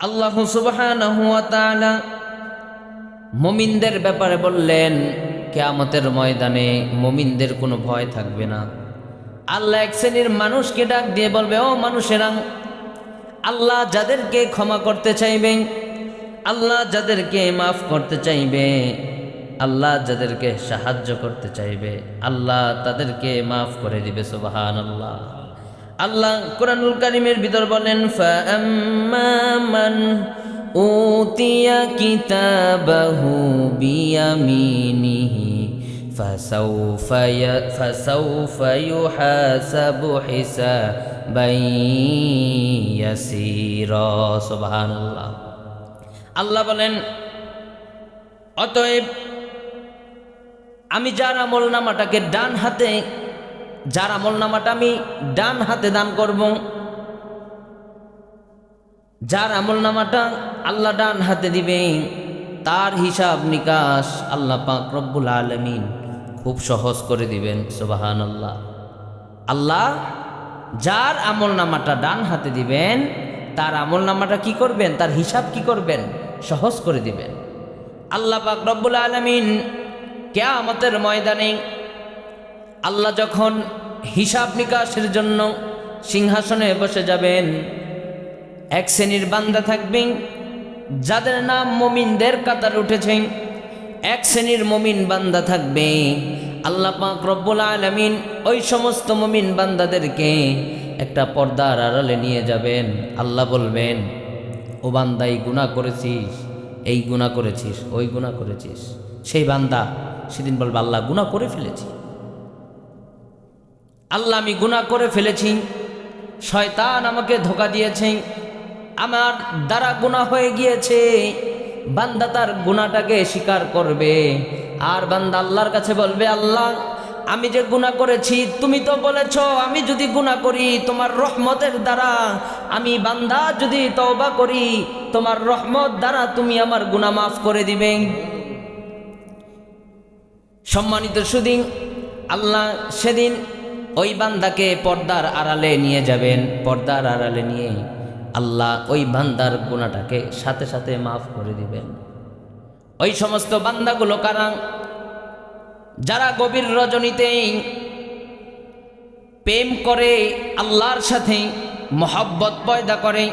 আল্লাহ ওয়া তাআলা ব্যাপারে বললেন, কেয়ামতের ময়দানে মমিনদের কোনো ভয় থাকবে না। আল্লাহ এক শ্রেণির মানুষকে ডাক দিয়ে বলবে, ও মানুষেরা, আল্লাহ যাদেরকে ক্ষমা করতে চাইবে, আল্লাহ যাদেরকে মাফ করতে চাইবে, আল্লাহ যাদেরকে সাহায্য করতে চাইবে, আল্লাহ তাদেরকে মাফ করে দিবে সুবাহান আল্লাহ আল্লাহ কোরআনুল কারিমের ভিতর বলেন ফাআম্মান উতিয়া কিতাবাহু বিয়ামিনিহি فسوف ي... فسوف يحاسب حسابا يسيرا سبحان الله আল্লাহ বলেন অতএব আমি যার আমল নামাটাকে ডান হাতে যার আমল নামাটা আমি ডান হাতে দান করব। যার আমল নামাটা আল্লাহ ডান হাতে দিবে, তার হিসাব নিকাশ আল্লাহ পাক রব্বুল আলমিন খুব সহজ করে দিবেন সুবাহান আল্লাহ আল্লাহ যার আমল নামাটা ডান হাতে দিবেন, তার আমল নামাটা কি করবেন, তার হিসাব কি করবেন, সহজ করে দিবেন। আল্লাহ পাক রব্বুল আলমিন কেয়ামতের ময়দানে আল্লাহ যখন হিসাব নিকাশের জন্য সিংহাসনে বসে যাবেন। এক শ্রেণির বান্দা থাকবেন যাদের নাম মমিনদের কাতার উঠেছে। এক শ্রেণির মমিন বান্দা থাকবে, আল্লাহ পাক রব্বুল আলমিন ওই সমস্ত মমিন বান্দাদেরকে একটা পর্দার আড়ালে নিয়ে যাবেন। আল্লাহ বলবেন, ও বান্দা, এই গুণা করেছিস, এই গুণা করেছিস, ওই গুণা করেছিস। সেই বান্দা, সেদিন বলবে, আল্লাহ গুণা করে ফেলেছি। আল্লাহ, আমি গুণা করে ফেলেছি। শয়তান আমাকে ধোকা দিয়েছে। আমার দ্বারা গুণা হয়ে গিয়েছে। বান্দা তার গুণাটাকে স্বীকার করবে। আর বান্দা আল্লাহর কাছে বলবে, আল্লাহ, আমি যে গুণা করেছি, তুমি তো বলেছ, আমি যদি গুণা করি, তোমার রহমতের দ্বারা আমি বান্দা যদি তওবা করি, তোমার রহমত দ্বারা তুমি আমার গুণা মাফ করে দিবে। সম্মানিত সুদিন, আল্লাহ সেদিন ওই বান্দাকে পর্দার আড়ালে নিয়ে যাবেন। পর্দার আড়ালে নিয়ে আল্লাহ ওই বান্দার গুণাটাকে সাথে সাথে মাফ করে দিবেন। ওই সমস্ত বান্দাগুলো কারা? যারা গভীর রজনীতেই প্রেম করে, আল্লাহর সাথে মহব্বত পয়দা করে,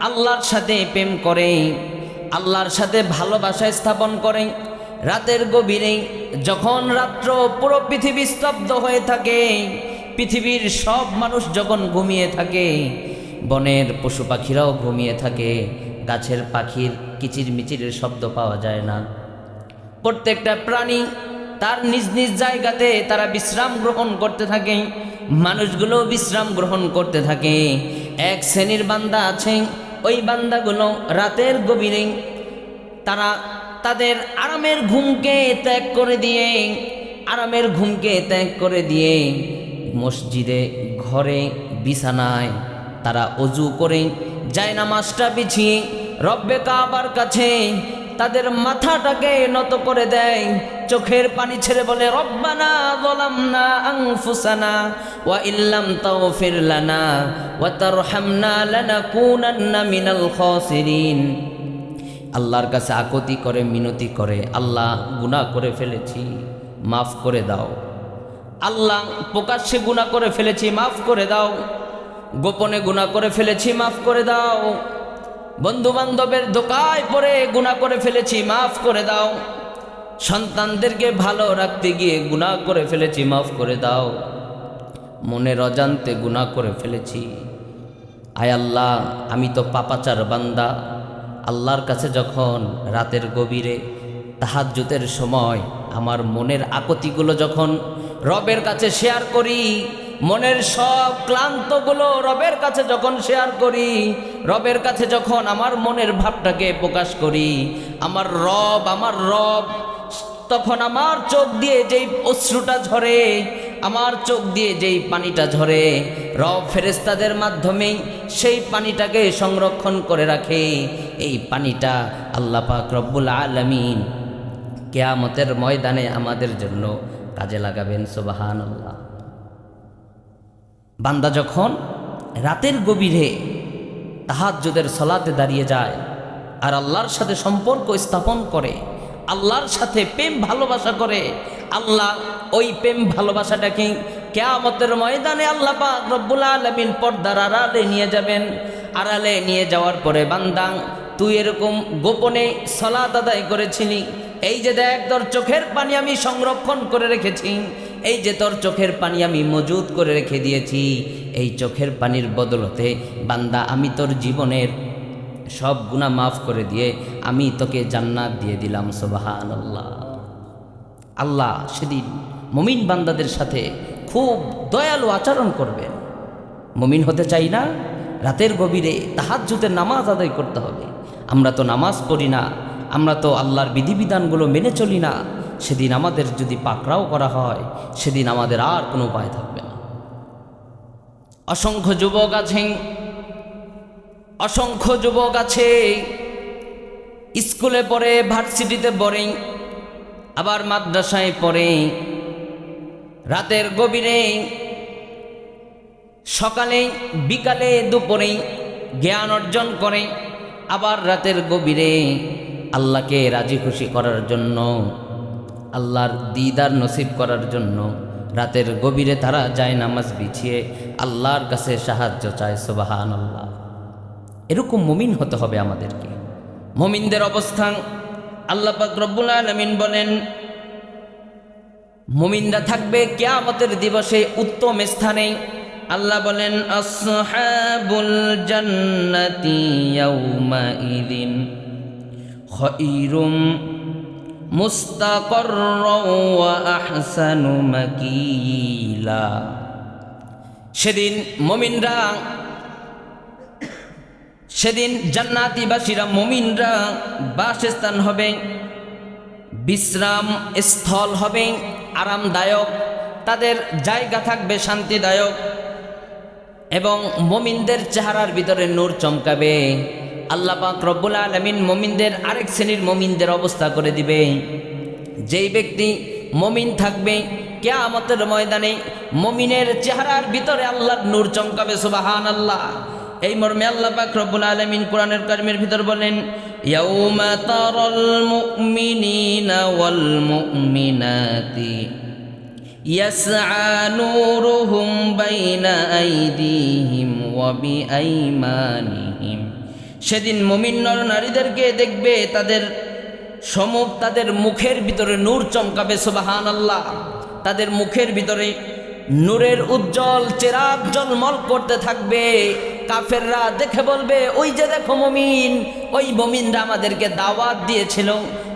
আল্লাহর সাথে প্রেম করে, আল্লাহর সাথে ভালোবাসা স্থাপন করে, রাতের গভীরে যখন রাত্র পুরো পৃথিবী স্তব্ধ হয়ে থাকে পৃথিবীর সব মানুষ যখন ঘুমিয়ে থাকে, বনের পশু পাখিরাও ঘুমিয়ে থাকে, গাছের পাখির কিচির মিচিরের শব্দ পাওয়া যায় না। প্রত্যেকটা প্রাণী তার নিজ নিজ জায়গাতে তারা বিশ্রাম গ্রহণ করতে থাকে, মানুষগুলো বিশ্রাম গ্রহণ করতে থাকে। এক শ্রেণির বান্দা আছে, ওই বান্দাগুলো রাতের গভীরে তারা তাদের আরামের ঘুমকে ত্যাগ করে দিয়ে, আরামের ঘুমকে ত্যাগ করে দিয়ে মসজিদে, ঘরে, বিছানায় তারা অজু করে যায় নামাজটা বিছিয়ে রব্বে কাবার কাছে তাদের মাথাটাকে নত করে দেয়। চোখের পানি ছেড়ে বলে, রব্বানা যালামনা আনফুসানা ওয়া ইল্লাম তাগফির লানা ওয়া তারহামনা লানাকুনান্না মিনাল খাসিরিন। আল্লাহর কাছে আকতি করে, মিনতি করে, আল্লাহ গুনাহ করে ফেলেছি, মাফ করে দাও। আল্লাহ প্রকাশ্যে গুনাহ করে ফেলেছি, মাফ করে দাও। গোপনে গুনাহ করে ফেলেছি, মাফ করে দাও। বন্ধু বান্ধবের দোকায় পরে গুণা করে ফেলেছি, মাফ করে দাও। সন্তানদেরকে ভালো রাখতে গিয়ে গুণা করে ফেলেছি, মাফ করে দাও। মনের অজান্তে গুণা করে ফেলেছি। আয় আল্লাহ, আমি তো পাপাচার বান্দা। আল্লাহর কাছে যখন রাতের গভীরে তাহাজ্জুতের সময় আমার মনের আকতিগুলো যখন রবের কাছে শেয়ার করি, মনের সব ক্লান্তগুলো রবের কাছে যখন শেয়ার করি, রবের কাছে যখন আমার মনের ভাবটাকে প্রকাশ করি, আমার রব আমার রব, তখন আমার চোখ দিয়ে যেই অশ্রুটা ঝরে, আমার চোখ দিয়ে যেই পানিটা ঝরে, রব ফেরেস্তাদের মাধ্যমেই সেই পানিটাকে সংরক্ষণ করে রাখে। এই পানিটা আল্লাহ পাক রব্বুল আলমিন কেয়ামতের ময়দানে আমাদের জন্য কাজে লাগাবেন সুবাহান আল্লাহ বান্দা যখন রাতের গভীরে তাহাজ্জুদের সলাতে দাঁড়িয়ে যায় আর আল্লাহর সাথে সম্পর্ক স্থাপন করে, আল্লাহর সাথে প্রেম ভালোবাসা করে, আল্লাহ ওই প্রেম ভালোবাসাটাকে কেয়ামতের ময়দানে আল্লাহ রব্বুল আলমিন পর্দার আড়ালে নিয়ে যাবেন। আড়ালে নিয়ে যাওয়ার পরে বান্দাং, তুই এরকম গোপনে সলাত আদায় করেছিলি এই যে দেখ তোর চোখের পানি আমি সংরক্ষণ করে রেখেছি, এই যে তোর চোখের পানি আমি মজুদ করে রেখে দিয়েছি, এই চোখের পানির বদলতে বান্দা আমি তোর জীবনের সব গুণা মাফ করে দিয়ে আমি তোকে জান্নাত দিয়ে দিলাম সোবাহান আল্লাহ আল্লাহ সেদিন মমিন বান্দাদের সাথে খুব দয়ালু আচরণ করবেন। মমিন হতে চাই না, রাতের গভীরে তাহাজ্জুদের নামাজ আদায় করতে হবে। আমরা তো নামাজ পড়ি না আমরা তো আল্লাহর বিধিবিধানগুলো মেনে চলি না। সেদিন আমাদের যদি পাকড়াও করা হয়, সেদিন আমাদের আর কোনো উপায় থাকবে না। অসংখ্য যুবক আছেন, অসংখ্য যুবক আছে। স্কুলে পড়ে, ভার্সিটিতে পড়ে, আবার মাদ্রাসায় পড়ে। রাতের গভীরে, সকালে, বিকালে, দুপুরে জ্ঞান অর্জন করে, আবার রাতের গভীরে আল্লাহকে রাজি খুশি করার জন্য, আল্লাহর দিদার নসিব করার জন্য রাতের গভীরে তারা যায় নামাজ বিছিয়ে আল্লাহর কাছে সাহায্য চায় সোবাহান আল্লাহ এরকম মুমিন হতে হবে আমাদেরকে। মুমিনদের অবস্থান আল্লাহ রব্বুল আলমিন বলেন, মুমিনরা থাকবে কেয়ামতের দিবসে উত্তম স্থানে। আল্লাহ বলেন, আসহাবুল জান্নাতি ইয়াউমাইদিন। খায়রুম মুস্তাকররা ওয়া আহসানু মাকিলা সেদিন মুমিনরা, সেদিন জান্নাতিবাসীরা মুমিনরা বাসস্থান হবে, বিশ্রাম স্থল হবে, আরামদায়ক, তাদের জায়গা থাকবে শান্তিদায়ক এবং মমিনদের চেহারার ভিতরে নূর চমকাবে। আল্লাহ পাক রব্বুল আলমিন মমিনদের আরেক শ্রেণির মমিনদের অবস্থা করে দিবে। যেই ব্যক্তি মমিন থাকবে, কেয়ামতের ময়দানে মমিনের চেহারার ভিতরে আল্লাহর নূর চমকাবে সুবাহান আল্লাহ এই মর্মে আল্লাহ পাক রব্বুল আলামিন কোরআনের কারিমের ভিতর বলেন, ইয়াউমা তারাল মুমিনিনা ওয়াল মুমিনাতি নূরুহুম বাইনা আইদিহিম ওয়া বিআইমানিহিম সেদিন মুমিন নর নারীদেরকে দেখবে তাদের সমুখ তাদের মুখের ভিতরে নূর চমকাবে সুবাহান আল্লাহ তাদের মুখের ভিতরে নূরের উজ্জ্বল চেরাগ জলমল করতে থাকবে। কাফেররা দেখে বলবে, ওই যে দেখো মমিন, ওই মমিনরা আমাদেরকে দাওয়াত দিয়েছিল,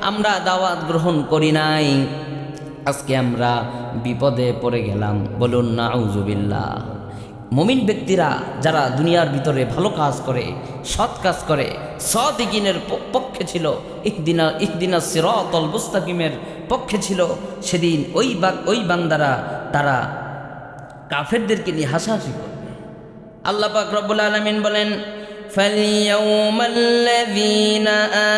আমরা দাওয়াত গ্রহণ করি নাই। আজকে আমরা বিপদে পড়ে গেলাম, বলুন না আউজুবিল্লাহ মমিন ব্যক্তিরা যারা দুনিয়ার ভিতরে ভালো কাজ করে সৎ কাজ করে সৎ ইকিনের পক্ষে ছিল ইহদিনা ইহদিনা সিরতল মুস্তাকিমের পক্ষে ছিল সেদিন ওই বা ওই বান্দারা তারা কাফেরদেরকে নিয়ে হাসাহাসি করবে আল্লাহ পাক রব্বুল আলমিন বলেন فاليوم الذين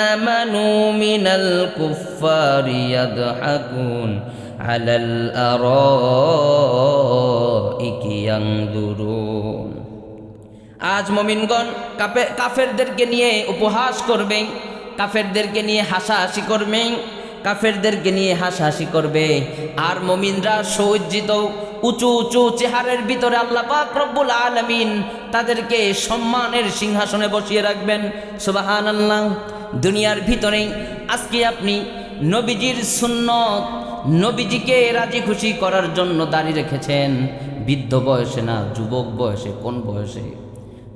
آمنوا من الكفار يضحكون على الأرائك ينظرون আজ মমিনগণ কাপে কাফেরদেরকে নিয়ে উপহাস করবে কাফেরদেরকে নিয়ে হাসাহাসি করবে কাফেরদেরকে নিয়ে হাসাহাসি করবে আর মমিনরা সজ্জিত উঁচু উঁচু চেহারের ভিতরে আল্লাহ পাক রব্বুল আলমিন তাদেরকে সম্মানের সিংহাসনে বসিয়ে রাখবেন সুবাহান আল্লাহ দুনিয়ার ভিতরে আজকে আপনি নবীজির সুন্নত নবীজিকে রাজি খুশি করার জন্য দাঁড়িয়ে রেখেছেন। বৃদ্ধ বয়সে না, যুবক বয়সে, কোন বয়সে?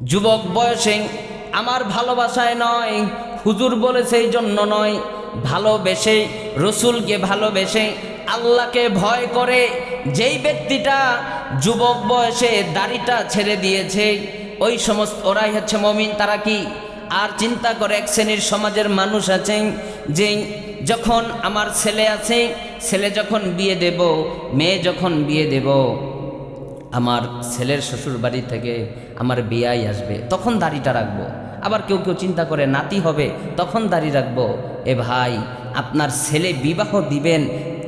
যুবক বয়সে আমার ভালোবাসায় নয়, হুজুর বলেছে এই জন্য নয়। ভালোবেসে, রসুলকে ভালোবেসে, আল্লাহকে ভয় করে যেই ব্যক্তিটা যুবক বয়সে দাড়িটা ছেড়ে দিয়েছে, ওই সমস্ত ওরাই হচ্ছে মমিন, তারা কি? আর চিন্তা করে এক শ্রেণির সমাজের মানুষ আছেন যে যখন আমার ছেলে আছে ছেলে যখন বিয়ে দেব, মেয়ে যখন বিয়ে দেব, আমার ছেলের শ্বশুর বাড়ি থেকে আমার বিয়াই আসবে, তখন দাড়িটা রাখব। আবার কেউ কেউ চিন্তা করে, নাতি হবে, তখন দাড়ি রাখব। এ ভাই, আপনার ছেলে বিবাহ দিবেন,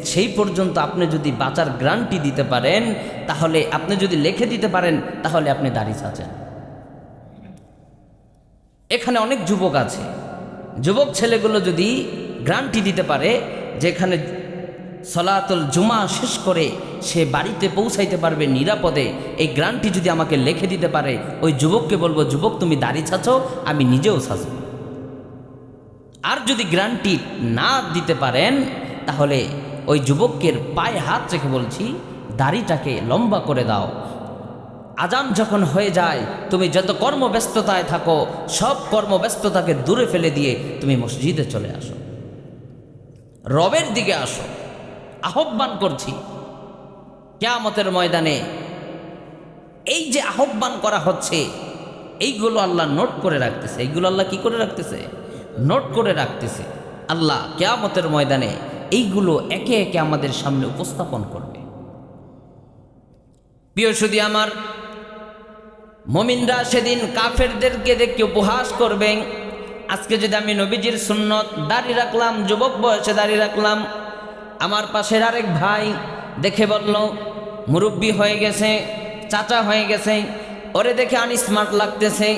সেই পর্যন্ত আপনি যদি বাঁচার গ্রান্টি দিতে পারেন, তাহলে আপনি যদি লিখে দিতে পারেন, তাহলে আপনি দাড়ি চাচেন এখানে অনেক যুবক আছে। যুবক ছেলেগুলো যদি গ্রান্টি দিতে পারে, যেখানে সলাতুল জুমা শেষ করে সে বাড়িতে পৌঁছাইতে পারবে নিরাপদে। এই গ্রান্টি যদি আমাকে লিখে দিতে পারে, ওই যুবককে বলব, যুবক, তুমি দাড়ি ছাছো আমি নিজেও ছাঁচব আর যদি গ্রান্টি না দিতে পারেন, তাহলে ওই যুবকের পায়ে হাত রেখে বলছি, দাড়িটাকে লম্বা করে দাও। আজান যখন হয়ে যায়, তুমি যত কর্মব্যস্ততায় থাকো, সব কর্মব্যস্ততাকে দূরে ফেলে দিয়ে তুমি মসজিদে চলে আসো। রবের দিকে আসো। আহ্বান করছি। কেয়ামতের ময়দানে এই যে আহ্বান করা হচ্ছে, এইগুলো আল্লাহ নোট করে রাখতেছে। এইগুলো আল্লাহ কি করে রাখতেছে? নোট করে রাখতেছে। আল্লাহ কেয়ামতের ময়দানে এইগুলো একে একে আমাদের সামনে উপস্থাপন করবে। প্রিয় শুধু আমার, মমিনরা সেদিন কাফেরদেরকে দেখে উপহাস করবেন। আজকে যদি আমি নবীজির সুন্নত দাড়ি রাখলাম, যুবক বয়সে দাড়ি রাখলাম আমার পাশের আরেক ভাই দেখে বলল, মুরব্বী হয়ে গেছে, চাচা হয়ে গেছে। ওরে দেখে আনস্মার্ট লাগতেছে।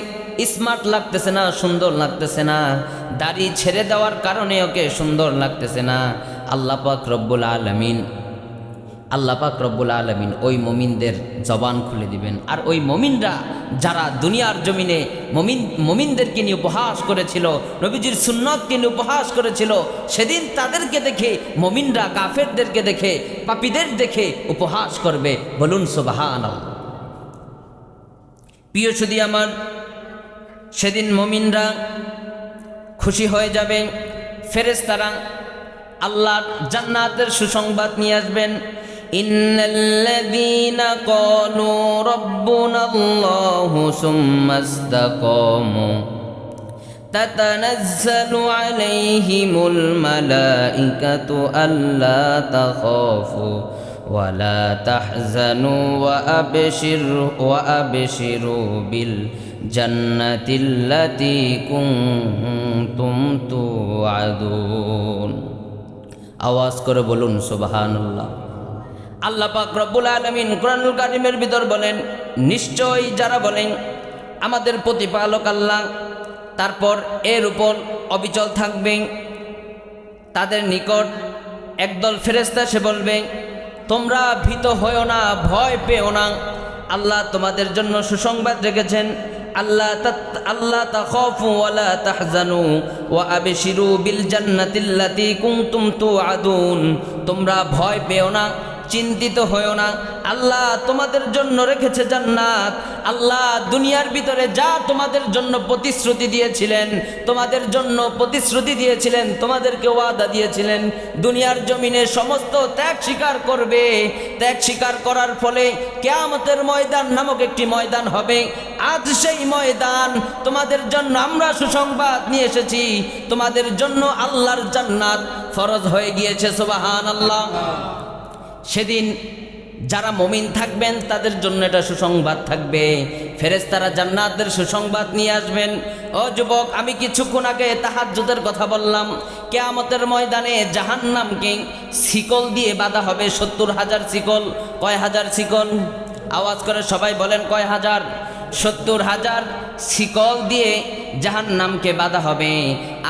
স্মার্ট লাগতেছে না, সুন্দর লাগতেছে না। দাড়ি ছেড়ে দেওয়ার কারণে ওকে সুন্দর লাগতেছে না। আল্লাহ পাক রব্বুল আলমিন আল্লাহ পাক রব্বুল আলমিন ওই মমিনদের জবান খুলে দিবেন। আর ওই মমিনরা যারা দুনিয়ার জমিনে মমিন, মমিনদেরকে নিয়ে উপহাস করেছিল, নবীজির সুন্নতকে নিয়ে উপহাস করেছিল, সেদিন তাদেরকে দেখে, মমিনরা কাফেরদেরকে দেখে, পাপীদের দেখে উপহাস করবে। বলুন সোবাহান প্রিয় শুধু আমার, সেদিন মমিনরা খুশি হয়ে যাবে। ফেরেশতারা আল্লাহর জান্নাতের সুসংবাদ নিয়ে আসবেন। إن الذين قالوا ربنا الله ثم استقاموا تتنزل عليهم الملائكة ألا تخافوا ولا تحزنوا وأبشروا وأبشروا بالجنة التي كنتم توعدون আওয়াজ করে বলুন সুবহানাল্লাহ আল্লাহ পাক রব্বুল আলমিন কোরআনুল কারিমের ভিতর বলেন, নিশ্চয়ই যারা বলেন, আমাদের প্রতিপালক আল্লাহ, তারপর এর উপর অবিচল থাকবে, তাদের নিকট একদল ফেরেস্তা সে বলবে, তোমরা ভীত হয়েও না, ভয় পেও না। আল্লাহ তোমাদের জন্য সুসংবাদ রেখেছেন, আল্লাহ আল্লাহ তাখাফু ওয়ালা তাহজানু ওয়া আবশিরু বিল জান্নাতিল্লাতি কুনতুম তুআদুন। তোমরা ভয় পেও না চিন্তিত হয়েও না। আল্লাহ তোমাদের জন্য রেখেছে জান্নাত। আল্লাহ দুনিয়ার ভিতরে যা তোমাদের জন্য প্রতিশ্রুতি দিয়েছিলেন, তোমাদের জন্য প্রতিশ্রুতি দিয়েছিলেন, তোমাদেরকে ওয়াদা দিয়েছিলেন। দুনিয়ার জমিনে সমস্ত ত্যাগ স্বীকার করবে। ত্যাগ স্বীকার করার ফলে কেয়ামতের ময়দান নামক একটি ময়দান হবে। আজ সেই ময়দান তোমাদের জন্য আমরা সুসংবাদ নিয়ে এসেছি। তোমাদের জন্য আল্লাহর জান্নাত ফরজ হয়ে গিয়েছে সুবাহান আল্লাহ সেদিন যারা মমিন থাকবেন, তাদের জন্য এটা সুসংবাদ থাকবে। ফেরেশতারা জান্নাতদের সুসংবাদ নিয়ে আসবেন। ও যুবক, আমি কিছুক্ষণ আগে তাহাজুদের কথা বললাম। কেয়ামতের ময়দানে জাহান্নামকে শিকল দিয়ে বাঁধা হবে, সত্তর হাজার শিকল। কয় হাজার শিকল? আওয়াজ করে সবাই বলেন, কয় হাজার? সত্তর হাজার শিকল দিয়ে জাহান নামকে বাঁধা হবে।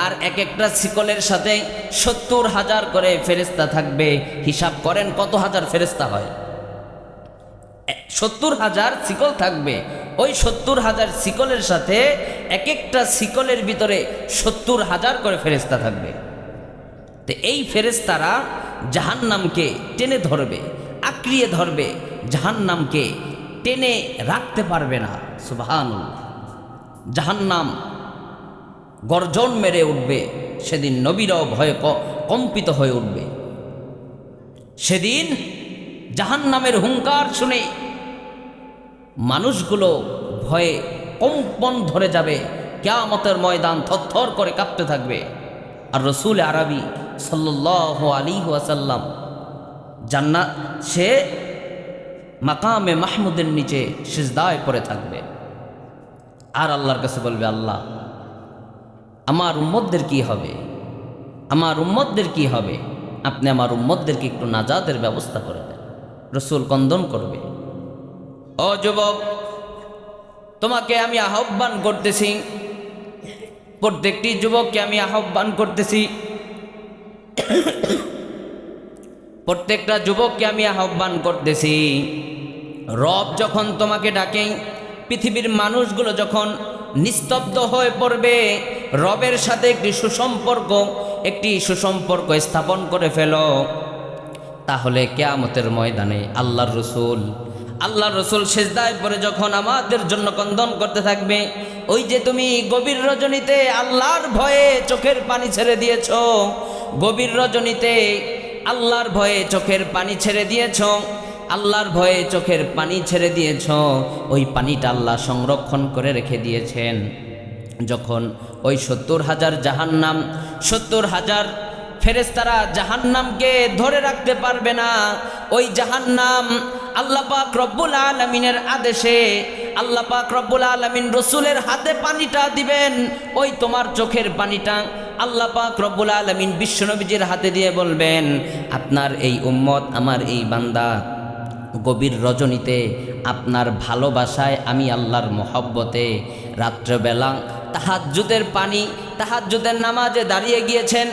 আর এক একটা শিকলের সাথে সত্তর হাজার করে ফেরেস্তা থাকবে। হিসাব করেন কত হাজার ফেরেস্তা হয়? সত্তর হাজার শিকল থাকবে। ওই সত্তর হাজার শিকলের সাথে এক একটা শিকলের ভিতরে সত্তর হাজার করে ফেরেস্তা থাকবে। তো এই ফেরেস্তারা জাহান্নামকে টেনে ধরবে, আঁকড়িয়ে ধরবে, জাহান্নামকে টেনে রাখতে পারবে না। সুবহান জাহান্নাম গর্জন মেরে উঠবে। সেদিন নবীরাও ভয়ে কম্পিত হয়ে উঠবে। সেদিন জাহান্নামের হুঙ্কার শুনে মানুষগুলো ভয়ে কম্পন ধরে যাবে। কেয়ামতের ময়দান থরথর করে কাঁপতে থাকবে। আর রসুল আরবি সাল্লাহ আলী ওয়াসাল্লাম জান্নাত সে মাকামে মাহমুদের নিচে সিজদায় পড়ে থাকবে। আর আল্লাহর কাছে বলবে, আল্লাহ, আমার উম্মতদের কি হবে? আমার উম্মতদের কি হবে? আপনি আমার উম্মতদেরকে একটু নাজাদের ব্যবস্থা করে দেন। রসুল কন্দন করবে। ও যুবক, তোমাকে আমি আহ্বান করতেছি। প্রত্যেকটি যুবককে আমি আহ্বান করতেছি। প্রত্যেকটা যুবককে আমি আহ্বান করতেছি। রব যখন তোমাকে ডাকে, পৃথিবীর মানুষগুলো যখন নিস্তব্ধ হয়ে পড়বে, রবের সাথে একটি সুসম্পর্ক একটি সুসম্পর্ক স্থাপন করে ফেলো। তাহলে কেয়ামতের ময়দানে আল্লাহর রসুল আল্লাহর রসুল সেজদায় পরে যখন আমাদের জন্য কন্দন করতে থাকবে, ওই যে তুমি গভীর রজনীতে আল্লাহর ভয়ে চোখের পানি ছেড়ে দিয়েছ, গভীর রজনীতে আল্লাহর ভয়ে চোখের পানি ছেড়ে দিয়েছ আল্লাহর ভয়ে চোখের পানি ছেড়ে দিয়েছ, ওই পানিটা আল্লাহ সংরক্ষণ করে রেখে দিয়েছেন। যখন ওই সত্তর হাজার জাহান্নাম, সত্তর হাজার ফেরেস্তারা জাহান্নামকে ধরে রাখতে পারবে না, ওই জাহান্নাম আল্লাহ পাক রব্বুল আলমিনের আদেশে, আল্লাহ পাক রব্বুল আলমিন রসুলের হাতে পানিটা দিবেন, ওই তোমার চোখের পানিটা আল্লাহ পাক রব্বুল আলমিন বিশ্বনবীজির হাতে দিয়ে বলবেন, আপনার এই উম্মত আমার এই বান্দা। গভীর রজনীতে আপনার ভালোবাসায় আমি আল্লাহর মোহব্বতে রাত্রেবেলা তাহাজ্জুদের পানি, তাহাজ্জুদের নামাজে দাঁড়িয়ে গিয়েছেন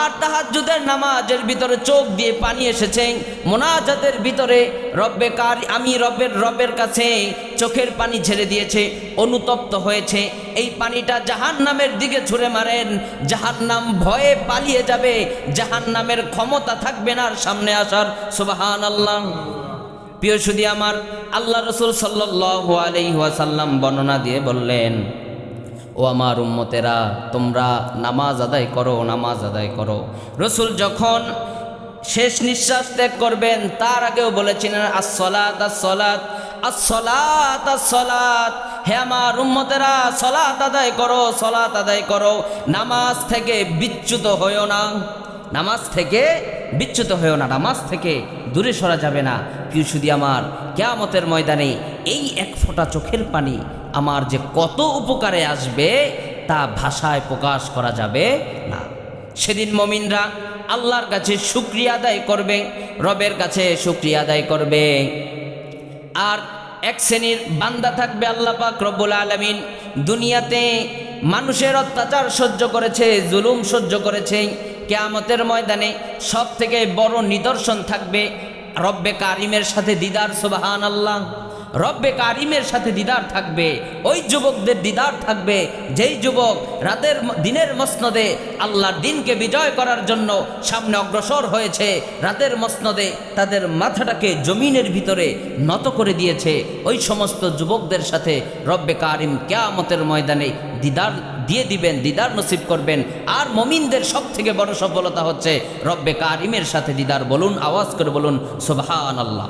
আর তাহাজ্জুদের নামাজের ভিতরে চোখ দিয়ে পানি এসেছে। মোনাজাতের ভিতরে রব্বে কার, আমি রবের রবের কাছে চোখের পানি ছেড়ে দিয়েছে, অনুতপ্ত হয়েছে। এই পানিটা জাহান নামের দিকে ছুঁড়ে মারেন জাহান নাম ভয়ে পালিয়ে যাবে জাহান নামের ক্ষমতা থাকবে না সামনে আসার। সুবাহান আল্লাহ প্রিয় সুদি আমার, আল্লাহ রসুল সাল্লাহ আলহিহাসাল্লাম বর্ণনা দিয়ে বললেন, ও আমার উম্মতেরা, তোমরা নামাজ আদায় করো, নামাজ আদায় করো। রসুল যখন শেষ নিঃশ্বাস ত্যাগ করবেন, তার আগেও বলেছিলেন আসলাত আসলাত আসলাত আসলাত হে আমার উম্মতেরা, সলাত আদায় করো, সলাত আদায় করো। নামাজ থেকে বিচ্যুত হয়েও না, নামাজ থেকে বিচ্যুত হয়েও না, নামাজ থেকে দূরে সরা যাবে না। প্রিয় শুধু আমার, কেয়ামতের ময়দানে এই এক ফোঁটা চোখের পানি আমার যে কত উপকারে আসবে তা ভাষায় প্রকাশ করা যাবে না। সেদিন মমিনরা আল্লাহর কাছে শুক্রিয়া আদায় করবে, রবের কাছে শুক্রিয়া আদায় করবে। আর এক শ্রেণির বান্দা থাকবে আল্লাহ পাক রব্বুল আলমিন। দুনিয়াতে মানুষের অত্যাচার সহ্য করেছে, জুলুম সহ্য করেছে কেয়ামতের ময়দানে সব থেকে বড় নিদর্শন থাকবে রব্বে কারিমের সাথে দিদার সোবাহান আল্লাহ রব্বে কারিমের সাথে দিদার থাকবে, ওই যুবকদের দিদার থাকবে, যেই যুবক রাতের দিনের মসনদে আল্লাহর দিনকে বিজয় করার জন্য সামনে অগ্রসর হয়েছে, রাতের মসনদে তাদের মাথাটাকে জমিনের ভিতরে নত করে দিয়েছে, ওই সমস্ত যুবকদের সাথে রব্বে কারিম কেয়ামতের ময়দানে দিদার, দিয়ে দিবেন, দিদার নসিব করবেন। আর মমিনদের সব থেকে বড় সফলতা হচ্ছে রব্বে কারিমের সাথে দিদার বলুন, আওয়াজ করে বলুন সোবাহান আল্লাহ